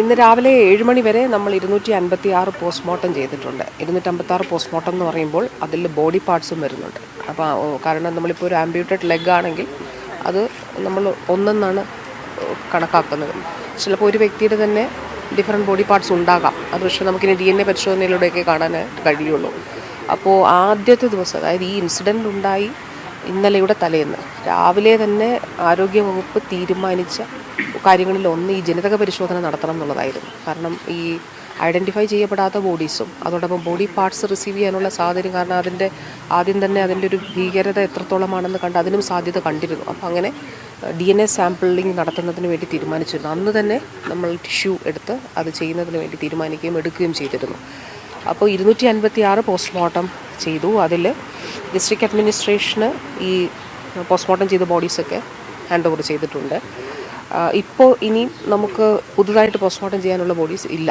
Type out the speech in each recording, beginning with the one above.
ഇന്ന് രാവിലെ ഏഴ് മണി വരെ നമ്മൾ ഇരുന്നൂറ്റി അൻപത്തി ആറ് പോസ്റ്റ്മോർട്ടം ചെയ്തിട്ടുണ്ട്. ഇരുന്നൂറ്റമ്പത്തി ആറ് പോസ്റ്റ്മോർട്ടം എന്ന് പറയുമ്പോൾ അതിൽ ബോഡി പാർട്സും വരുന്നുണ്ട്. അപ്പോൾ കാരണം നമ്മളിപ്പോൾ ഒരു ആംബ്യൂട്ടഡ് ലെഗ് ആണെങ്കിൽ അത് നമ്മൾ ഒന്നെന്നാണ് കണക്കാക്കുന്നത്. ചിലപ്പോൾ ഒരു വ്യക്തിയുടെ തന്നെ ഡിഫറെന്റ് ബോഡി പാർട്സ് ഉണ്ടാകാം. അത് പക്ഷേ നമുക്കിനി ഡി എൻ എ പരിശോധനയിലൂടെയൊക്കെ കാണാനായിട്ട് കഴിയുള്ളൂ. അപ്പോൾ ആദ്യത്തെ ദിവസം അതായത് ഈ ഇൻസിഡന്റ് ഉണ്ടായി ഇന്നലെയുടെ തലേന്ന്. രാവിലെ തന്നെ ആരോഗ്യവകുപ്പ് തീരുമാനിച്ച കാര്യങ്ങളിൽ ഒന്ന് ഈ ജനിതക പരിശോധന നടത്തണം എന്നുള്ളതായിരുന്നു. കാരണം ഈ ഐഡന്റിഫൈ ചെയ്യപ്പെടാത്ത ബോഡീസും അതോടൊപ്പം ബോഡി പാർട്സ് റിസീവ് ചെയ്യാനുള്ള സാഹചര്യം കാരണം അതിന്റെ ആദ്യം തന്നെ അതിന്റെ ഒരു ഭീകരത എത്രത്തോളമാണെന്ന് കണ്ട് അതിനും സാധ്യത കണ്ടിരുന്നു. അപ്പോൾ അങ്ങനെ ഡി എൻ എ സാമ്പിളിംഗ് നടത്തുന്നതിന് വേണ്ടി തീരുമാനിച്ചിരുന്നു. അന്ന് തന്നെ നമ്മൾ ടിഷ്യൂ എടുത്ത് അത് ചെയ്യുന്നതിന് വേണ്ടി തീരുമാനിക്കുകയും എടുക്കുകയും ചെയ്തിരുന്നു. അപ്പോൾ ഇരുന്നൂറ്റി അൻപത്തി ആറ് പോസ്റ്റ്മോർട്ടം ചെയ്തു. അതിൽ ഡിസ്ട്രിക്ട് അഡ്മിനിസ്ട്രേഷന് ഈ പോസ്റ്റ്മോർട്ടം ചെയ്ത ബോഡീസൊക്കെ ഹാൻഡ് ഓവർ ചെയ്തിട്ടുണ്ട്. ഇപ്പോൾ ഇനി നമുക്ക് പുതുതായിട്ട് പോസ്റ്റ്മോർട്ടം ചെയ്യാനുള്ള ബോഡീസ് ഇല്ല.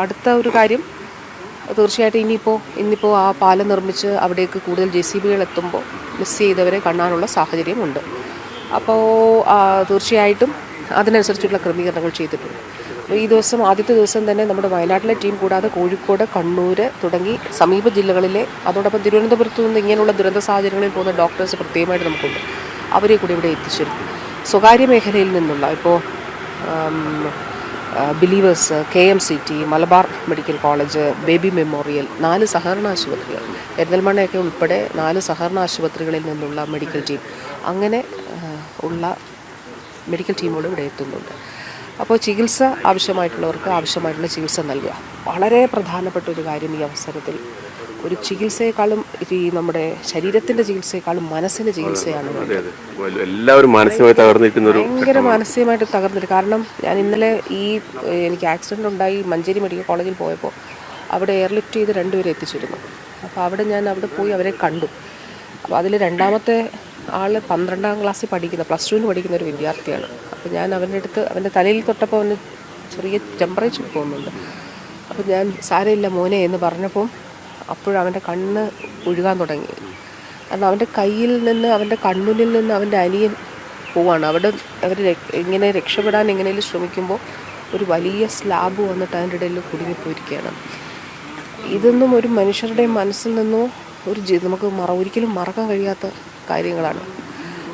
അടുത്ത ഒരു കാര്യം തീർച്ചയായിട്ടും ഇനിയിപ്പോൾ ഇന്നിപ്പോൾ ആ പാലം നിർമ്മിച്ച് അവിടേക്ക് കൂടുതൽ ജെ സി ബികൾ എത്തുമ്പോൾ മിസ് ചെയ്തവരെ കാണാനുള്ള സാഹചര്യമുണ്ട്. അപ്പോൾ തീർച്ചയായിട്ടും അതിനനുസരിച്ചുള്ള ക്രമീകരണങ്ങൾ ചെയ്തിട്ടുണ്ട്. ഈ ദിവസം ആദ്യത്തെ ദിവസം തന്നെ നമ്മുടെ വയനാട്ടിലെ ടീം കൂടാതെ കോഴിക്കോട് കണ്ണൂർ തുടങ്ങി സമീപ ജില്ലകളിലെ അതോടൊപ്പം തിരുവനന്തപുരത്തു നിന്ന് ഇങ്ങനെയുള്ള ദുരന്ത സാഹചര്യങ്ങളിൽ പോകുന്ന ഡോക്ടേഴ്സ് പ്രത്യേകമായിട്ട് നമുക്കുണ്ട്. അവരെ കൂടി ഇവിടെ എത്തിച്ചിരുന്നു സ്വകാര്യ മേഖലയിൽ നിന്നുള്ള ഇപ്പോൾ believers K M C T Malabar medical college baby memorial നാല് സഹകരണ ആശുപത്രികൾ പെരിന്തൽമണ്ണയൊക്കെ ഉൾപ്പെടെ നാല് സഹകരണ ആശുപത്രികളിൽ നിന്നുള്ള മെഡിക്കൽ ടീം. അങ്ങനെ ഉള്ള മെഡിക്കൽ ടീമുകൾ ഇവിടെ എത്തുന്നുണ്ട്. അപ്പോൾ ചികിത്സ ആവശ്യമായിട്ടുള്ളവർക്ക് ആവശ്യമായിട്ടുള്ള ചികിത്സ നൽകുക. വളരെ പ്രധാനപ്പെട്ട ഒരു കാര്യം ഈ അവസരത്തിൽ. ഒരു ചികിത്സയെക്കാളും ഈ നമ്മുടെ ശരീരത്തിന്റെ ചികിത്സയെക്കാളും മനസ്സിന്റെ ചികിത്സയാണ് എല്ലാവരും മാനസികമായി തകർന്നിരിക്കുന്ന ഒരു ഭയങ്കര മാനസികമായിട്ട് തകർന്നിട്ട് കാരണം ഞാൻ ഇന്നലെ ഈ എനിക്ക് ആക്സിഡന്റ് ഉണ്ടായി മഞ്ചേരി മെഡിക്കൽ കോളേജിൽ പോയപ്പോൾ അവിടെ എയർലിഫ്റ്റ് ചെയ്ത് രണ്ടുപേരെ എത്തിച്ചിരുന്നു. അപ്പോൾ അവിടെ ഞാൻ അവിടെ പോയി അവരെ കണ്ടു. അപ്പോൾ അതിൽ രണ്ടാമത്തെ ആൾ പന്ത്രണ്ടാം ക്ലാസ്സിൽ പഠിക്കുന്ന പ്ലസ് ടുവിന് പഠിക്കുന്ന ഒരു വിദ്യാർത്ഥിയാണ്. അപ്പോൾ ഞാൻ അവന്റെ അടുത്ത് അവന്റെ തലയിൽ തൊട്ടപ്പോൾ അവന് ചെറിയ ടെമ്പറേച്ചർ പോകുന്നുണ്ട്. അപ്പോൾ ഞാൻ സാരമില്ല മോനെ എന്ന് പറഞ്ഞപ്പോൾ അപ്പോഴവന്റെ കണ്ണ് ഒഴുകാൻ തുടങ്ങി. കാരണം അവന്റെ കയ്യിൽ നിന്ന് അവന്റെ കണ്ണുനിൽ നിന്ന് അവന്റെ അനിയൻ പോവാണ്. അവിടെ അവർ ഇങ്ങനെ രക്ഷപ്പെടാൻ എങ്ങനെയും ശ്രമിക്കുമ്പോൾ ഒരു വലിയ സ്ലാബ് വന്നിട്ട് അതിന്റെ ഇടയിൽ കുടുങ്ങിപ്പോയിരിക്കുകയാണ്. ഇതൊന്നും ഒരു മനുഷ്യരുടെ മനസ്സിൽ നിന്നോ ഒരു നമുക്ക് മറ ഒരിക്കലും മറക്കാൻ കഴിയാത്ത കാര്യങ്ങളാണ്.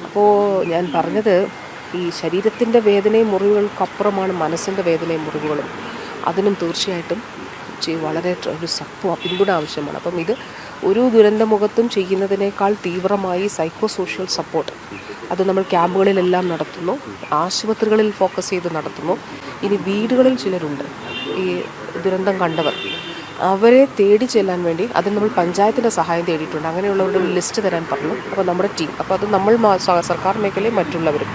അപ്പോൾ ഞാൻ പറഞ്ഞത് ഈ ശരീരത്തിന്റെ വേദനയും മുറിവുകൾക്കപ്പുറമാണ് മനസ്സിന്റെ വേദനയും മുറിവുകളും. അതിനും തീർച്ചയായിട്ടും ചെയ്- വളരെ ഒരു സപ്പോ പിന്തുണ ആവശ്യമാണ്. അപ്പം ഇത് ഒരു ദുരന്തമുഖത്തും ചെയ്യുന്നതിനേക്കാൾ തീവ്രമായി സൈക്കോ സോഷ്യൽ സപ്പോർട്ട്. അത് നമ്മൾ ക്യാമ്പുകളിലെല്ലാം നടത്തുന്നു. ആശുപത്രികളിൽ ഫോക്കസ് ചെയ്ത് നടത്തുന്നു. ഇനി വീടുകളിൽ ചിലരുണ്ട്. ഈ ദുരന്തം കണ്ടവർ. അവരെ തേടി ചെല്ലാൻ വേണ്ടി അതിന് നമ്മൾ പഞ്ചായത്തിന്റെ സഹായം തേടിയിട്ടുണ്ട്. അങ്ങനെയുള്ളവരുടെ ഒരു ലിസ്റ്റ് തരാൻ പറഞ്ഞു. അപ്പോൾ നമ്മുടെ ടീം അപ്പോൾ അത് നമ്മൾ സർക്കാർ മേഖലയും മറ്റുള്ളവരും.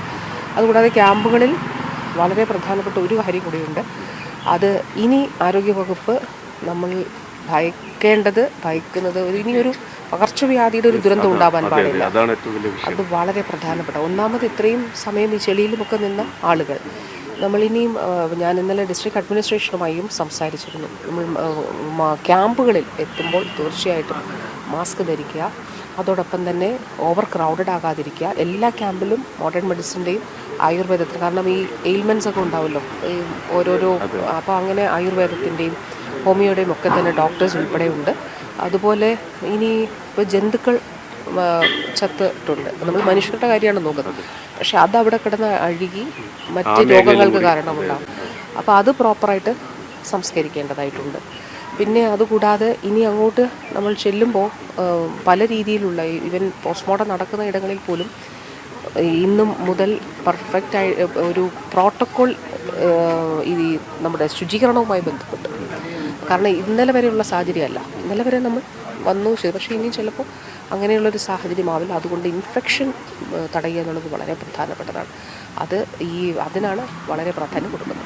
അതുകൂടാതെ ക്യാമ്പുകളിൽ വളരെ പ്രധാനപ്പെട്ട ഒരു കാര്യം കൂടിയുണ്ട്. അത് ഇനി ആരോഗ്യവകുപ്പ് നമ്മൾ ഭയക്കേണ്ടത് ഭയക്കുന്നത് ഇനിയൊരു പകർച്ചവ്യാധിയുടെ ഒരു ദുരന്തം ഉണ്ടാവാൻ പാടില്ല. അത് വളരെ പ്രധാനപ്പെട്ട ഒന്നാമത് ഇത്രയും സമയം ഈ ചെളിയിലുമൊക്കെ നിന്ന ആളുകൾ. നമ്മളിനിയും ഞാൻ ഇന്നലെ ഡിസ്ട്രിക്ട് അഡ്മിനിസ്ട്രേഷനുമായും സംസാരിച്ചിരുന്നു. നമ്മൾ ക്യാമ്പുകളിൽ എത്തുമ്പോൾ തീർച്ചയായിട്ടും മാസ്ക് ധരിക്കുക അതോടൊപ്പം തന്നെ ഓവർ ക്രൗഡഡ് ആകാതിരിക്കുക. എല്ലാ ക്യാമ്പിലും മോഡേൺ മെഡിസിന്റെയും ആയുർവേദത്തിന് കാരണം ഈ എയിൽമെന്റ്സ് ഒക്കെ ഉണ്ടാവുമല്ലോ ഈ ഓരോരോ അപ്പോൾ അങ്ങനെ ആയുർവേദത്തിന്റെയും ഹോമിയോയുടെയും ഒക്കെ തന്നെ ഡോക്ടേഴ്സ് ഉൾപ്പെടെ ഉണ്ട് അതുപോലെ ഇനി ഇപ്പോൾ ജന്തുക്കൾ ചത്തിട്ടുണ്ട്. നമ്മൾ മനുഷ്യരുടെ കാര്യമാണ് നോക്കുന്നത്. പക്ഷെ അത് അവിടെ കിടന്ന് അഴുകി മറ്റ് രോഗങ്ങൾക്ക് കാരണമുണ്ടാകും അപ്പോൾ അത് പ്രോപ്പറായിട്ട് സംസ്കരിക്കേണ്ടതായിട്ടുണ്ട്. പിന്നെ അതുകൂടാതെ ഇനി അങ്ങോട്ട് നമ്മൾ ചെല്ലുമ്പോൾ പല രീതിയിലുള്ള ഈവൻ പോസ്റ്റ്മോർട്ടം നടക്കുന്ന ഇടങ്ങളിൽ പോലും ഇന്നും മുതൽ പെർഫെക്റ്റ് ആയി ഒരു പ്രോട്ടോക്കോൾ ഈ നമ്മുടെ ശുചീകരണവുമായി ബന്ധപ്പെട്ട്. കാരണം ഇന്നലെ വരെയുള്ള സാഹചര്യമല്ല. ഇന്നലെ വരെ നമ്മൾ വന്നു ചെയ്തു. പക്ഷേ ഇനി ചിലപ്പോൾ അങ്ങനെയുള്ളൊരു സാഹചര്യമാവില്ല അതുകൊണ്ട് ഇൻഫെക്ഷൻ തടയുക എന്നുള്ളത് വളരെ പ്രധാനപ്പെട്ടതാണ്. അത് ഈ അതിനാണ് വളരെ പ്രാധാന്യം കൊടുക്കുന്നത്.